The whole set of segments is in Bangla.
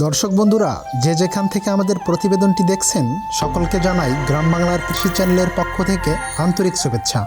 দর্শক বন্ধুরা, যে যেখান থেকে আমাদের প্রতিবেদনটি দেখছেন, সকলকে জানাই গ্রাম বাংলার কৃষি চ্যানেলের পক্ষ থেকে আন্তরিক শুভেচ্ছা।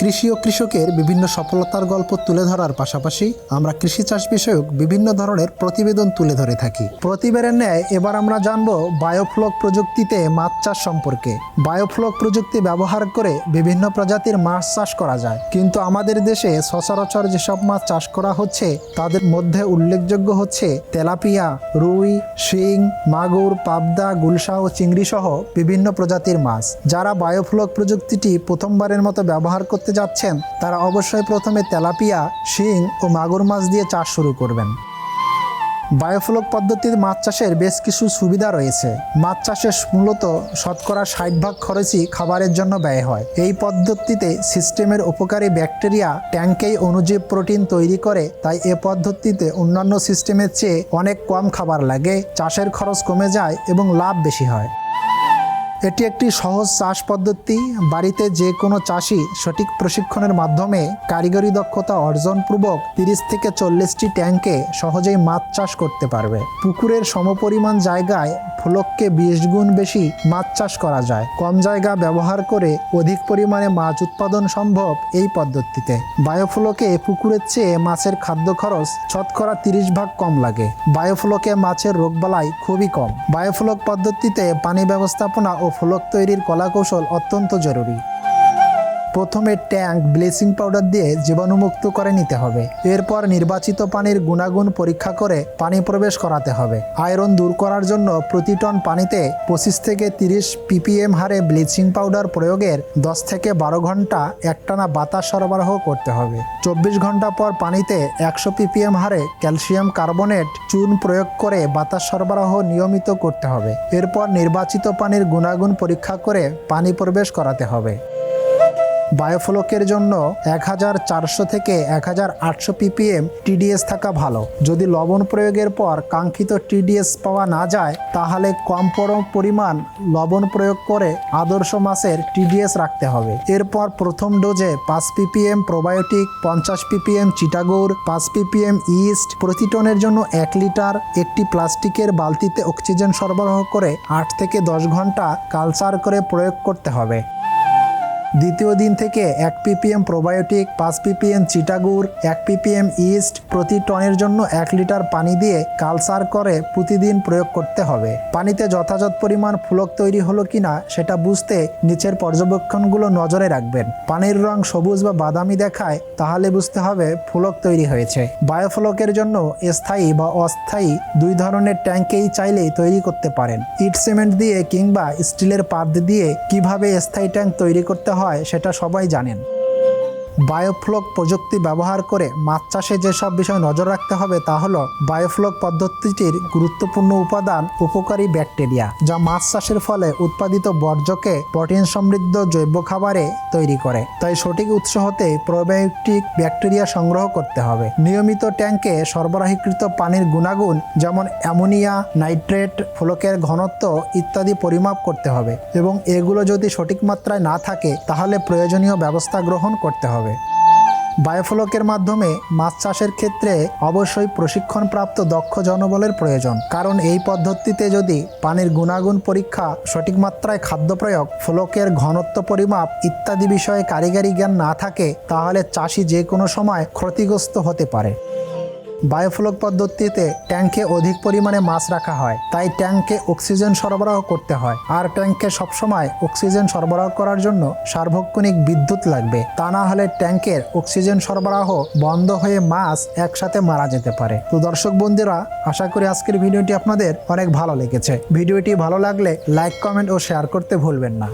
কৃষি ও কৃষকের বিভিন্ন সফলতার গল্প তুলে ধরার পাশাপাশি আমরা কৃষি চাষ বিষয়ক বিভিন্ন ধরনের প্রতিবেদন তুলে ধরে থাকি। প্রতিবারের ন্যায় এবার আমরা জানব বায়োফ্লক প্রযুক্তিতে মাছ চাষ সম্পর্কে। বায়োফ্লক প্রযুক্তি ব্যবহার করে বিভিন্ন প্রজাতির মাছ চাষ করা যায়। কিন্তু আমাদের দেশে সচরাচর যেসব মাছ চাষ করা হচ্ছে, তাদের মধ্যে উল্লেখযোগ্য হচ্ছে তেলাপিয়া, রুই, শিং, মাগুর, পাবদা গুলশা ও চিংড়ি সহ বিভিন্ন প্রজাতির মাছ। যারা বায়োফ্লক প্রযুক্তিটি প্রথমবারের মতো ব্যবহার করতে যাচ্ছেন, তারা অবশ্যই প্রথমে তেলাপিয়া, শিং ও মাগুর মাছ দিয়ে চাষ শুরু করবেন। বায়োফ্লক পদ্ধতিতে মাছ চাষের বেশ কিছু সুবিধা রয়েছে। মাছ চাষে মূলত শতকরা ষাট ভাগ খরচই খাবারের জন্য ব্যয় হয়। এই পদ্ধতিতে সিস্টেমের উপকারী ব্যাকটেরিয়া ট্যাঙ্কেই অনুজীব প্রোটিন তৈরি করে, তাই এ পদ্ধতিতে অন্যান্য সিস্টেমের চেয়ে অনেক কম খাবার লাগে, চাষের খরচ কমে যায় এবং লাভ বেশি হয়। এটি একটি সহজ চাষ পদ্ধতি। বাড়িতে যে কোনো চাষি সঠিক প্রশিক্ষণের মাধ্যমে কারিগরি দক্ষতা অর্জনপূর্বক তিরিশ থেকে চল্লিশটি ট্যাঙ্কে সহজেই মাছ চাষ করতে পারবে। পুকুরের সমপরিমাণ জায়গায় ফলককে বিশ গুণ বেশি মাছ চাষ করা যায়। কম জায়গা ব্যবহার করে অধিক পরিমাণে মাছ উৎপাদন সম্ভব এই পদ্ধতিতে। বায়োফ্লকে পুকুরের চেয়ে মাছের খাদ্য খরচ শতকরা তিরিশ ভাগ কম লাগে। বায়োফ্লকে মাছের রোগবালাই খুবই কম। বায়োফ্লক পদ্ধতিতে পানি ব্যবস্থাপনা ও ফলক তৈরির কলাকৌশল অত্যন্ত জরুরি। প্রথমে ট্যাঙ্ক ব্লিচিং পাউডার দিয়ে জীবাণুমুক্ত করে নিতে হবে। এরপর নির্বাচিত পানির গুণাগুণ পরীক্ষা করে পানি প্রবেশ করাতে হবে। আয়রন দূর করার জন্য প্রতি টন পানিতে পঁচিশ থেকে তিরিশ পিপিএম হারে ব্লিচিং পাউডার প্রয়োগের দশ থেকে বারো ঘণ্টা একটানা বাতাস সরবরাহ করতে হবে। চব্বিশ ঘণ্টা পর পানিতে একশো পিপিএম হারে ক্যালসিয়াম কার্বনেট চুন প্রয়োগ করে বাতাস সরবরাহ নিয়মিত করতে হবে। এরপর নির্বাচিত পানির গুণাগুণ পরীক্ষা করে পানি প্রবেশ করাতে হবে। বায়োফ্লকের জন্য এক হাজার চারশো থেকে এক হাজার আটশো পিপিএম টিডিএস থাকা ভালো। যদি লবণ প্রয়োগের পর কাঙ্ক্ষিত টিডিএস পাওয়া না যায়, তাহলে কম পর- পরিমাণ লবণ প্রয়োগ করে আদর্শ মাছের টিডিএস রাখতে হবে। এরপর প্রথম ডোজে পাঁচ পিপিএম প্রোবায়োটিক, পঞ্চাশ পিপিএম চিটাগুড় পাঁচ পিপিএম ইস্ট প্রতি টনের জন্য এক লিটার, একটি প্লাস্টিকের বালতিতে অক্সিজেন সরবরাহ করে আট থেকে দশ ঘণ্টা কালচার করে প্রয়োগ করতে হবে। দ্বিতীয় দিন থেকে এক পিপিএম প্রোবায়োটিক পাঁচ পিপিএম চিটাগুড় এক পিপিএম ইস্ট প্রতি টনের জন্য এক লিটার পানি দিয়ে কালসার করে প্রতিদিন প্রয়োগ করতে হবে। পানিতে যথাযথ পরিমাণ ফুলক তৈরি হলো কিনা সেটা বুঝতে নিচের পর্যবেক্ষণগুলো নজরে রাখবেন। পানির রং সবুজ বা বাদামি দেখায়, তাহলে বুঝতে হবে ফুলক তৈরি হয়েছে। বায়োফ্লকের জন্য স্থায়ী বা অস্থায়ী দুই ধরনের ট্যাঙ্কেই চাইলেই তৈরি করতে পারেন। ইট সিমেন্ট দিয়ে কিংবা স্টিলের পাত দিয়ে কীভাবে স্থায়ী ট্যাঙ্ক তৈরি করতে হয় সেটা সবাই জানেন। বায়োফ্লক প্রযুক্তি ব্যবহার করে মাছ চাষে যেসব বিষয় নজর রাখতে হবে তা হলো বায়োফ্লক পদ্ধতিটির গুরুত্বপূর্ণ উপাদান উপকারী ব্যাকটেরিয়া, যা মাছ চাষের ফলে উৎপাদিত বর্জ্যকে প্রোটিন সমৃদ্ধ জৈব খাবারে তৈরি করে। তাই সঠিক উৎস হতে প্রোবায়োটিক ব্যাকটেরিয়া সংগ্রহ করতে হবে। নিয়মিত ট্যাঙ্কে সরবরাহীকৃত পানির গুণাগুণ যেমন অ্যামোনিয়া, নাইট্রেট, ফলকের ঘনত্ব ইত্যাদি পরিমাপ করতে হবে এবং এগুলো যদি সঠিক মাত্রায় না থাকে, তাহলে প্রয়োজনীয় ব্যবস্থা গ্রহণ করতে হবে। বায়োফলকের মাধ্যমে মাছ চাষের ক্ষেত্রে অবশ্যই প্রশিক্ষণপ্রাপ্ত দক্ষ জনবলের প্রয়োজন। কারণ এই পদ্ধতিতে যদি পানির গুণাগুণ পরীক্ষা, সঠিক মাত্রায় খাদ্য প্রয়োগ, ফলকের ঘনত্ব পরিমাপ ইত্যাদি বিষয়ে কারিগরি জ্ঞান না থাকে, তাহলে চাষি যে কোনো সময় ক্ষতিগ্রস্ত হতে পারে। বায়োফ্লক পদ্ধতিতে ট্যাঙ্কে অধিক পরিমাণে মাছ রাখা হয়, তাই ট্যাঙ্কে অক্সিজেন সরবরাহ করতে হয়। আর ট্যাঙ্কে সবসময় অক্সিজেন সরবরাহ করার জন্য সার্বক্ষণিক বিদ্যুৎ লাগবে। তা না হলে ট্যাঙ্কের অক্সিজেন সরবরাহ বন্ধ হয়ে মাছ একসাথে মারা যেতে পারে। তো দর্শক বন্ধুরা, আশা করি আজকের ভিডিওটি আপনাদের অনেক ভালো লেগেছে। ভিডিওটি ভালো লাগলে লাইক, কমেন্ট ও শেয়ার করতে ভুলবেন না।